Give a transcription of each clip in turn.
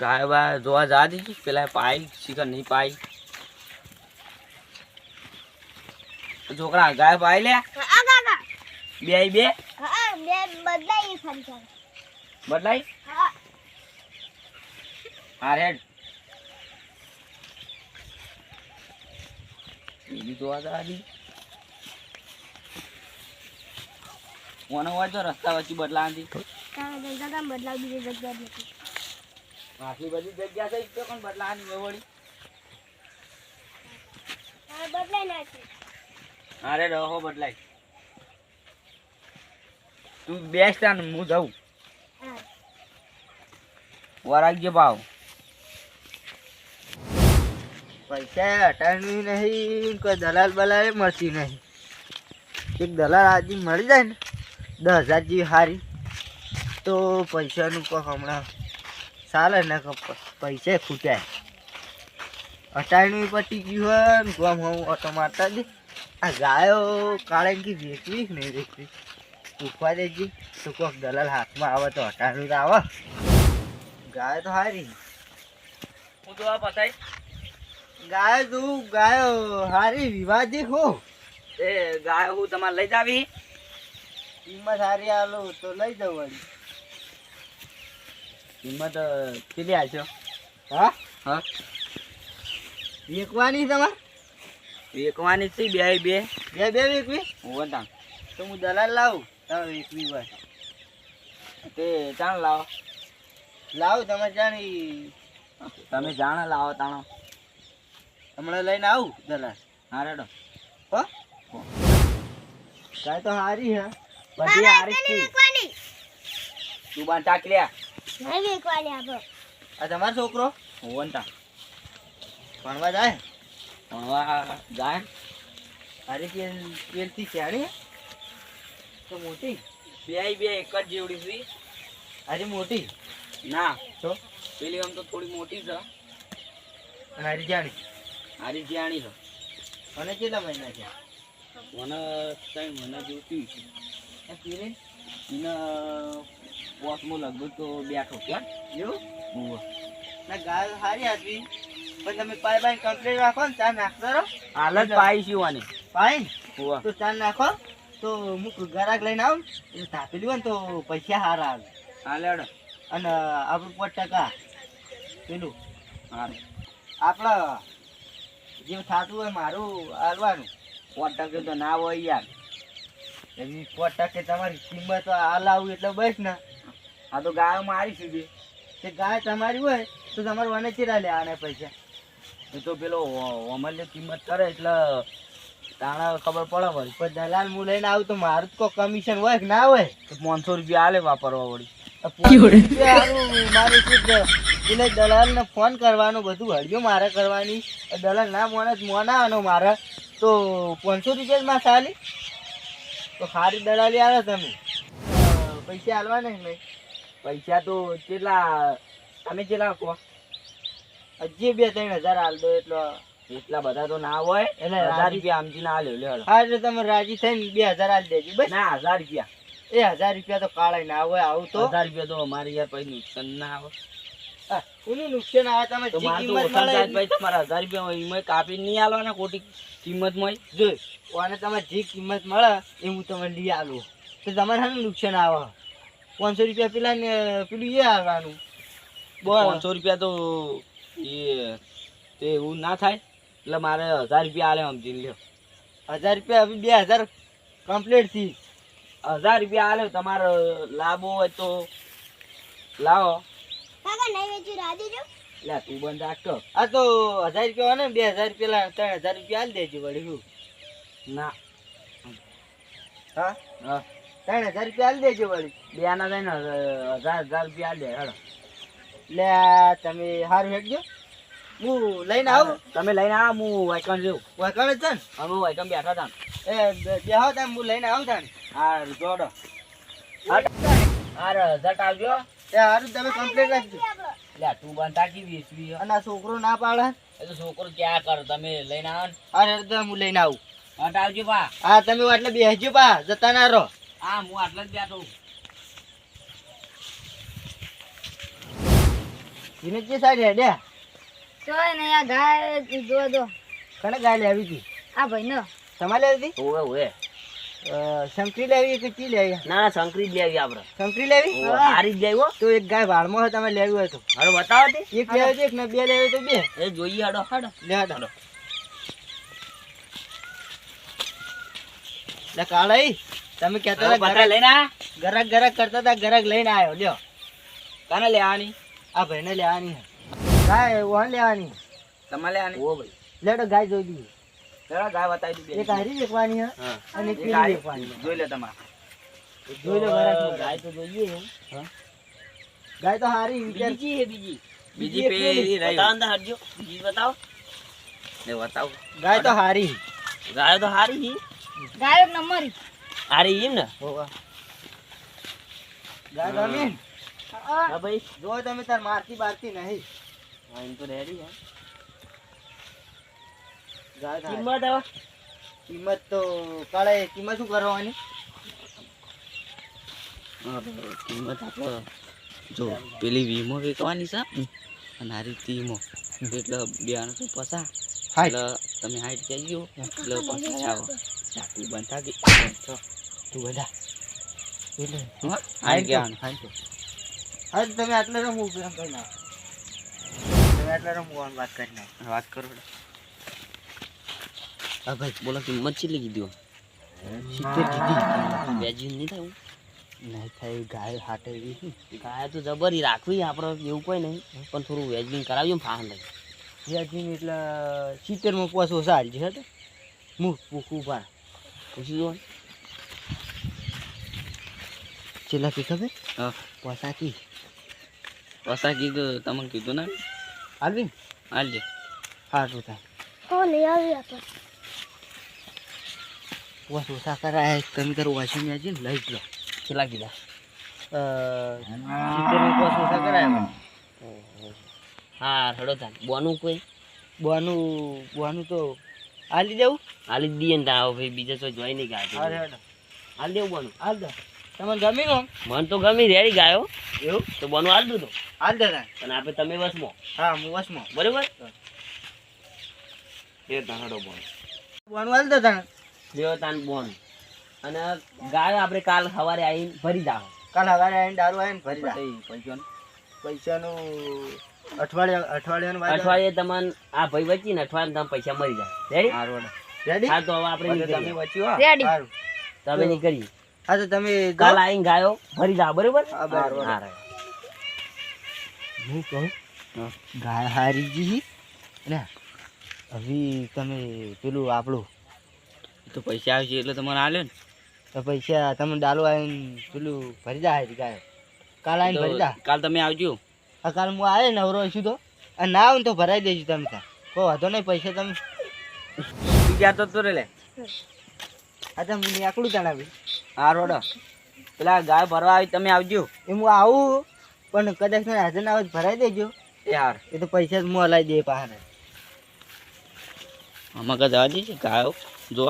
ગાય by જોવા જા દીધી પેલા પાઈ શિખર નહીં પાઈ. છોકરા ગાય પાઈ લે. બે. બે બદલાઈ હા. હેડ. જોવા જા દી. મને હોય તો રસ્તા વચ્ચે કામ બદલાવ બીજી જગ્યા નથી આટલી બધી જગ્યા થઈ તો પણ બદલાવાની હોય વળી હા બદલાઈ નાખી. અરે રહો બદલાય. તું બેસ્ટ આને હું જાઉં. વરાગ્ય વરાગજે ભાવ. પૈસા હટાવી નહીં કોઈ દલાલ બલાલ મળતી નહીં. એક દલાલ આજે મળી જાય ને દસ હજાર જેવી સારી તો પૈસાનું કોઈ હમણાં ચાલે ને પૈસે ખૂટ્યા. અટાણું પટી ગયું હોય ને ગમ હું ઓટો મારતા દે આ ગાયો વેચવી કે નહીં વેચવી? સુખવા દેજી તો કોઈક દલાલ હાથમાં આવે તો અટાણું તો આવે. ગાય તો સારી હું તો આ પતાય. ગાય તું ગાયો હારી વિવાદી હો. એ ગાય હું તમારે લઈ જાવી કિંમત હારી આલો તો લઈ જવાની. કિંમત કેટલી આવશે હા? હા. વેકવાની તમાર? વેકવાની છે બે બે. બે બે વેકવી? વંતા તો હું દલાલ લાવું તમે વેકવી ભાઈ તે ચાણ લાવો. લાવો તમે જાણી તમે જાણે લાવો તાણો. હમણાં લઈને આવું દલાલ. હા રેડો. કાંઈ તો હારી હે. બધી હારી તું બાર ટાકલ્યા નહીં વેકવાની આપો. આ તમારો છોકરો? વંતા ભણવા જાય? ભણવા જાય. હારી પેલ પેલથી ક્યારે તો મોટી. બે બે એક જ જેવડી છે. હારી મોટી? ના. તો? પેલી આમ તો થોડી મોટી છે. અને હારી જાણી. હારી જાણી છે. અને કેટલા મહિના છે? મને ત્રણ મહિના જેવું થયું છે પેલી એને બોસમાં લગભગ તો બેઠો ક્યાં એવું? હોવે. ના ગાય હારી હતી. પણ તમે પાઈ પાઈ કમ્પ્લીટ રાખો ને ચા નાખતા રહો હાલ જ પાઈ સીવાની પાઈ હોવા તો ચા નાખો. તો હું ગરાક લઈને આવું. એટલે તાપેલી હોય ને તો પૈસા સારા આવે. હાલે અને આપણું પાંચ ટકા. પેલું. હાલ. આપણે જે થતું હોય મારું હાલવાનું. પાંચ ટકે તો ના હોય યાર. એવી પાંચ ટકે તમારી કિંમત હલાવું એટલે બસ ને. આ તો ગાયો મારી સુધી તે ગાય તમારી હોય તો તમારે મને ચીરા લે આને પૈસા. એ તો પેલો અમલ્ય કિંમત કરે એટલે તાણા ખબર પડે વળી. પણ દલાલ હું લઈને આવું તો મારું તો કમિશન હોય કે ના હોય? તો પાંચસો રૂપિયા આલે વાપરવા વળી. મારે એટલે દલાલને ફોન કરવાનો બધું હળિયો મારે કરવાની. દલાલ ના મોને મોનાવાનો મારે. તો પાંચસો રૂપિયા જ માં ચાલી તો સારી દલાલી આવે તમે. પૈસા હાલવા નહીં ભાઈ. પૈસા તો કેટલા તમે કેટલા કહો હજી બે ત્રણ હજાર હાલ દો એટલો. એટલા બધા તો ના હોય. એટલે હજાર રૂપિયા આમથી ના હાલ્યો લે હા એટલે તમે રાજી થઈને બે હજાર હાલ દેજો બસ. ના હજાર રૂપિયા. એ હજાર રૂપિયા તો કાળા ના હોય આવું તો. હજાર રૂપિયા તો અમારે યાર પછી નુકસાન ના આવે. હા, એનું નુકસાન આવે? તમે જે કિંમત મળે તમારા હજાર રૂપિયા એમાં કાપી નહીં આલવાના ખોટી કિંમતમાં જોઈ અને તમે જે કિંમત મળે એ હું તમને લઈ આલું. તો તમારે નુકસાન આવે. પાંચસો રૂપિયા પેલા ને પેલું એ આવવાનું બોલ. પાંચસો રૂપિયા તો એ તે એવું ના થાય. એટલે મારે હજાર રૂપિયા આલે સમજીને લ્યો. હજાર રૂપિયા હવે બે હજાર કમ્પ્લીટથી હજાર રૂપિયા આલે તમારે લાભો હોય તો લાવો. કાકા નહીં વેચી રાજી જો એટલે તું બંધ રાખતો આ તો હજાર રૂપિયા હોય ને બે હજાર રૂપિયા ત્રણ હજાર રૂપિયા આલી દેજો વળી ના. હા? હા. ત્રણ હજાર રૂપિયા આલી દેજો વળી. બે ના થાય ને હજાર હજાર રૂપિયા આલે હેડો. લે તમે સારું હેડજો હું લઈને આવું. તમે લઈને આવો હું વાયકન જેવું વકણ જ છે ને? અમે વાયકન બેઠા હતા ને. એ બેહો તમે હું લઈને આવું તાને હા જોડો હા. હજાર આવજો. એ હારું તમે કમ્પ્લીટ રાખજો. લે તું બંધ તાકી વીસવી અને છોકરો ના પાડે એ તો છોકરો ક્યાં કરો? તમે લઈને આવો અરે તો હું લઈને આવું. હટ આવજો પા. હા તમે એટલે બેસજો પા જતા ના રહો. હા હું આટલા જ બેઠો છું. સાહેબ હેડે? સાઈડ ને આ ગાય જો જો કણે ગાય લેવી હતી? આ ભાઈ નો તમારે લેવી હતી? ઓવે ઓવે. શંકરી લેવી કે ચી લેવી? ના ના સંકરી જ લેવી આપણે. શંકરી લેવી? હારી જ લેવો તો એક ગાય વાળમાં હોય તમે લેવી હોય તો. હાલો બતાવો તે. એક લેવી છે એક ને બે લેવી તો બે. એ જોઈએ હાડો હાડો લે હાડો લે કાળાઈ. તમે કહેતા હતા ગરક લઈને ગરક ગરક કરતા હતા ગરક લઈને આવ્યો. લ્યો. કાને લેવાની? આ ભાઈને લેવાની છે. ગાય ઓન લેવાની તમારે લેવાની? ઓ ભાઈ. લેડો ગાય જોઈ દીધી ચલો ગાય બતાવી દીધી એક હારી દેખવાની છે હા. અને એક એક પીલી હારી. વેચવાની જોઈ લે તમારે. જોઈ લો ગરક ગાય તો જોઈએ હા. ગાય તો હારી વિચાર બીજી હે બીજી? બીજી એક. પેલી રહી બતાવો અંદર હટજો બીજી બતાવ. ને બતાવ. ગાય તો હારી. ગાય તો હારી હી. ગાયો નંબર હારી ઈમ ને. ગાય અમીન. હા ભાઈ. જો તમે તાર મારતી બારતી નહીં. હા એમ તો રેડી હે. ગાય. કિંમત હવે? કિંમત તો કાળે કિંમત શું કરવાની? કિંમત આપણે જો પેલી વીમો વેચવાની છે અને હારી વીમો એટલે બે આનો તો પસા એટલે તમે હાઈટ જઈયો એટલે પસા આવો. ચાકુ બંધા કે તું બધા એટલે હા ગયા તમે આટલે રમવું તમે આટલે રમવું વાત કરી નાખ. વાત કરો. હા ભાઈ બોલો કિંમત કેટલી કીધી સિત્તેર કીધી. વેજી નહીં થાય નહીં થાય ગાય હાટે ગાય તો જબરી રાખવી આપણે એવું કોઈ નહીં. પણ થોડું વેજબિંગ કરાવ્યું ફાન લઈ વ્યાજી એટલે સિત્તેરમાં પોસ સારી છે હે પૂખું પા પૂછી દો છેલ્લા કી ખબર હા. પોસા કી પસા કીધું તમને કીધું ને? હાલવી હાલજે. હાટું થાય કોણ આવી આપણે. પોસ ઓછા કરાય. તમે વાંચી વ્યાજી ને લઈ લો. કેટલા કીધા. પોસ ઓછા કરાય. હા હડો થાય બોનું કોઈ? બોનું બોનું તો હાલી જવું હાલી જ દઈએ ને આવો ભાઈ બીજા તો જોઈ નહીં ગાય. હાલ દેવું બોનું. હાલ દો. તમને ગમી નો મન તો ગમી રેડી ગાયો. એવું? તો બોનું હાલ તો હાલ દે તાણ. અને આપણે તમે વસમો. હા હું વસમો. બરોબર? એ તાણડો બોન. બોન હાલ દો દેવ તાન બોન. અને ગાયો આપણે કાલ સવારે આવીને ભરી જાવ કાલ સવારે આવીને દારૂ આવીને ભરી જા પૈસા પૈસાનું? અઠવાડિયા અઠવાડિયાનું અઠવાડિયે તમને આ ભાઈ વચ્ચી ને અઠવાડિયે તમે પૈસા મળી જાય. રેડી? રેડી? હા તો હવે આપણે તમે વચ્ચે. રેડી. તમે નીકળીએ હા તો તમે કાલ આવીને ગાયો ભરી જાઓ બરોબર? હા, બરાબર. હું કહું? ગાય હારી જી ને હવે તમે પેલું આપણું તો પૈસા આવશે એટલે તમારે આલે ને. તો પૈસા તમે ડાલો આવીને પેલું ભરી જા હારી ગાય. કાલ આવીને ભરી જા કાલ તમે આવજો. આ કાલ હું આવે નવરો છું તો. અને ના આવું ને તો ભરાઈ દેજો તમે ત્યાં. કોઈ વાંધો નહીં પૈસા તમે. બીજા તો તો રે લે તો હું આકડું જણાવી. હા રોડો. પેલા ગાય ભરવા આવી તમે આવજો. એ હું આવું પણ કદાચ હાજર ના આવે ભરાઈ દેજો. યાર એ તો પૈસા જ હું હલાવી દે પાસે આમાં કદાચ જવા દેજે ગાયો. જો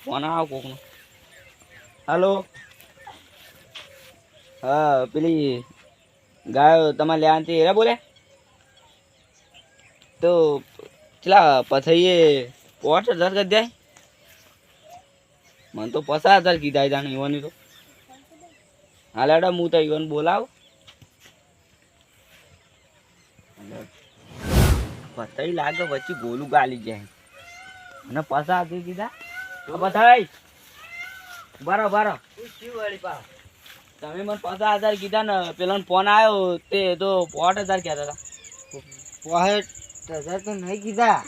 ફોન આવ કોકનો. હાલો. હા પેલી ગાયો તમારે લેવાથી એરા બોલે? તો ચલા પથઈએ પોટ હજાર કરી જાય? મને તો પસાર હજાર કીધા જાણે ઈવાની તો. હાલ હેડો હું તો ઈવન બોલાવ. પથઈ લાગે પછી ગોલું ગાલી જાય. અને પસાર હજાર કીધા. પથઈ બરો બરો તમે મને પચાસ હજાર કીધા ને પેલા ફોન આવ્યો તે તો પોટ હજાર કહેતા હતા. પોહેટ હજાર તો નહીં કીધા.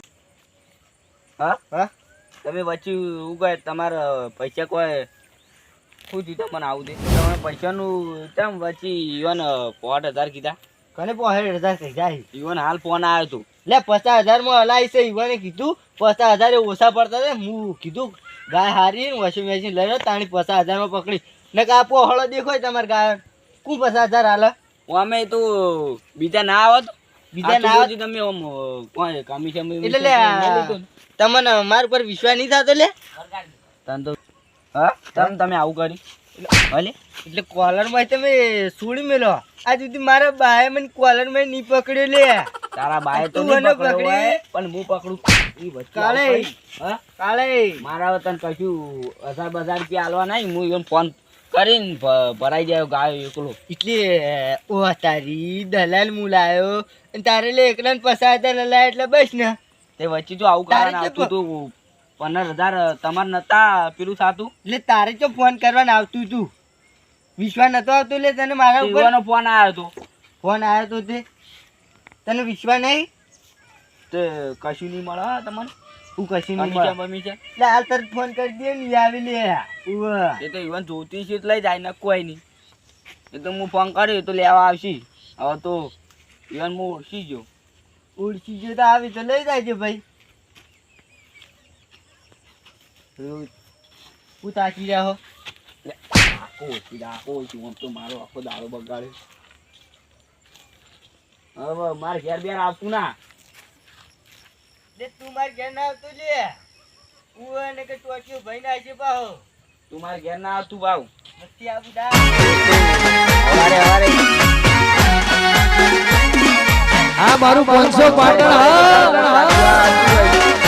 હા? હા? તમે વચ્ચે શું કહે તમારા પૈસા કોઈ શું દીધા મને આવું દે તમે પૈસાનું કેમ વચ્ચે ઈવન પોટ હજાર કીધા? કને પોહેટ હજાર થઈ જાય. ઈવન હાલ ફોન આવ્યો હતો લે પચાસ હજારમાં હલાઈ છે ઈવાને કીધું. પચાસ હજાર એ ઓછા પડતા હતા હું કીધું ગાય હારી વોશિંગ મશીન લઈ લો તાણી પચાસ હજારમાં પકડી. ને કાપો પોહળો દેખો તમારે ગાય કું પચાસ હજાર હાલે. અમે તો બીજા ના આવત. બીજા ના તમે આમ કમિશન એટલે લે તમને માર પર વિશ્વાસ નહીં થતો લે. તને તો હા? તમે તમે આવું કરી. ભલે એટલે કોલરમાં તમે સુડી મેલો. આ સુધી મારા બાએ મને કોલરમાં નહીં પકડ્યો લે. તારા બાએ તો તું પકડ્યો પણ હું પકડું. કાલે. હા? કાલે. મારા વતન કશું હજાર બજાર રૂપિયા આલવા નહીં હું ફોન કરીને ભરાઈ જાય ગાયો એકલો. એટલે ઓ તારી દલાલ મુલાયો. અને તારે લે એકલા ને પસાર લાયા એટલે બસ ને. તે વચ્ચે જો આવું કારણ આવતું તું પંદર હજાર તમારે નતા પેલું થતું? એટલે તારે તો ફોન કરવાનું આવતું તું? વિશ્વાસ નતો આવતો એટલે તને મારા ઉપર ફોન આવ્યો હતો ફોન આવ્યો તો તે. તને વિશ્વાસ નહીં? તે કશું નહીં મળે તમને? હું કશું નહીં કમીશન મળે. બમીશન એટલે હાલ તરત ફોન કરી દે ને આવી લે એ તો ઈવન જોતી છે એટલે જાય ને કોઈ નહીં. એ તો હું ફોન કર્યો તો લેવા આવશી. હવે તો ઈવન હું ઓળખી ગયો. ઉડસી જો તો આવી તો લઈ જાય ભાઈ. હું હું તાકી રહ્યા આખો ઓળખી દા આખો આમ તો મારો આખો દાડો બગાડ્યો. હવે મારે ઘેર બેર આવતું ના. લે તું માર ઘેર ના આવતો લે હું અને કે ટોટિયો ભાઈ ના છે પાહો તું મારે ઘેર ના આવતું ભાવ નથી આવું દા અરે અરે આ મારું પાંચસો પાટણ હા